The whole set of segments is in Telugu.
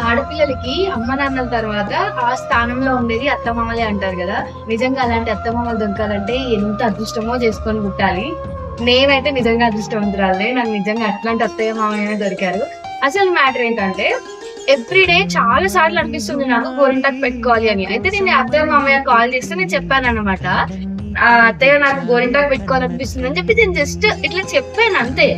ఆడపిల్లలకి అమ్మ నాన్నల తర్వాత ఆ స్థానంలో ఉండేది అత్తమామలే అంటారు కదా. నిజంగా అలాంటి అత్తమామలు దొరకాలంటే ఎంత అదృష్టమో చేసుకొని పుట్టాలి. నేనైతే నిజంగా అదృష్టవంతురాలే నాకు నిజంగా అట్లాంటి అత్తయ్య మామయ్య దొరికారు. అసలు మ్యాటర్ ఏంటంటే ఎవ్రీడే చాలా సార్లు అనిపిస్తుంది నాకు గోరింటాకు పెట్టుకోవాలి అని. అయితే నేను అత్తయ్య మామయ్య కాల్ చేస్తే నేను చెప్పాను అనమాట అత్తయ్య నాకు గోరింటాకు పెట్టుకోవాలనిపిస్తుంది అని చెప్పి నేను జస్ట్ ఇట్లా చెప్పాను అంతే.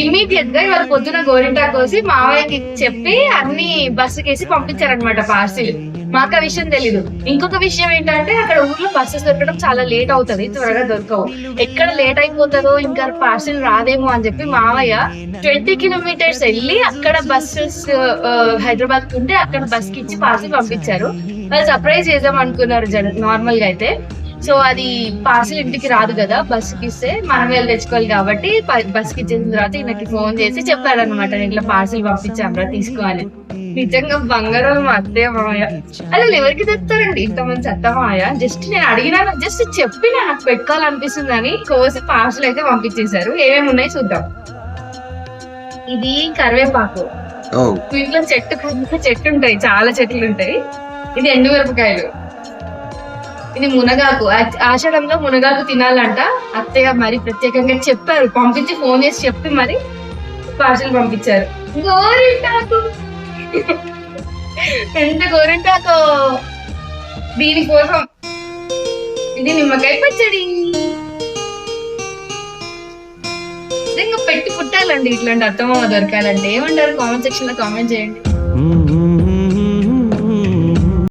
ఇమ్మీడియట్గా ఇవాళ పొద్దున గోరింటాకు కోసి మావయ్యకి చెప్పి అన్ని బస్సుకేసి పంపించారనమాట పార్సిల్. మాకు ఆ విషయం తెలీదు. ఇంకొక విషయం ఏంటంటే అక్కడ ఊర్లో బస్సెస్ దొరకడం చాలా లేట్ అవుతది త్వరగా దొరకవు. ఎక్కడ లేట్ అయిపోతుందో ఇంకా పార్సిల్ రాదేమో అని చెప్పి మావయ్య ట్వంటీ కిలోమీటర్స్ వెళ్ళి అక్కడ బస్సెస్ హైదరాబాద్ ఉంటే అక్కడ బస్కి ఇచ్చి పార్సిల్ పంపించారు. వాళ్ళు సర్ప్రైజ్ చేద్దాం అనుకున్నారు నార్మల్గా అయితే. సో అది పార్సిల్ ఇంటికి రాదు కదా బస్కి ఇస్తే మనం వెళ్ళి తెచ్చుకోవాలి కాబట్టి బస్కి ఇచ్చిన తర్వాత ఈయనకి ఫోన్ చేసి చెప్పారనమాట ఇట్లా పార్సిల్ పంపించామరా తీసుకోవాలి. నిజంగా బంగారం మా అత్తయ్య మామయ్య అసలు ఎవరికి తెస్తారండి? ఇంతమంది అత్త మామయ్య జస్ట్ నేను అడిగినా జస్ట్ చెప్పి నాకు పెట్టుకోవాలనిపిస్తుంది అని కోసి పార్సిల్ అయితే పంపించేశారు. ఏమేమి ఉన్నాయి చూద్దాం. ఇది కరివేపాకు. ఇంట్లో చెట్టు చెట్టు ఉంటాయి చాలా చెట్లు ఉంటాయి. ఇది ఎండు మిరపకాయలు. ఇది మునగాకు. ఆషాఢంలో మునగాకు తినాలంట. అత్తయ్య మరి ప్రత్యేకంగా చెప్పారు. పంపించి ఫోన్ చేసి చెప్పి మరి పార్సల్ పంపించారు. గోరింటాకు. ఎంత గోరింటాకు. దీనికోసం ఇది నిమ్మకాయ పచ్చడి. నిజంగా పెట్టి పుట్టాలండి ఇట్లాంటి అత్తమ్మ దొరకాలంటే. ఏమంటారు? కామెంట్ సెక్షన్లో కామెంట్ చేయండి.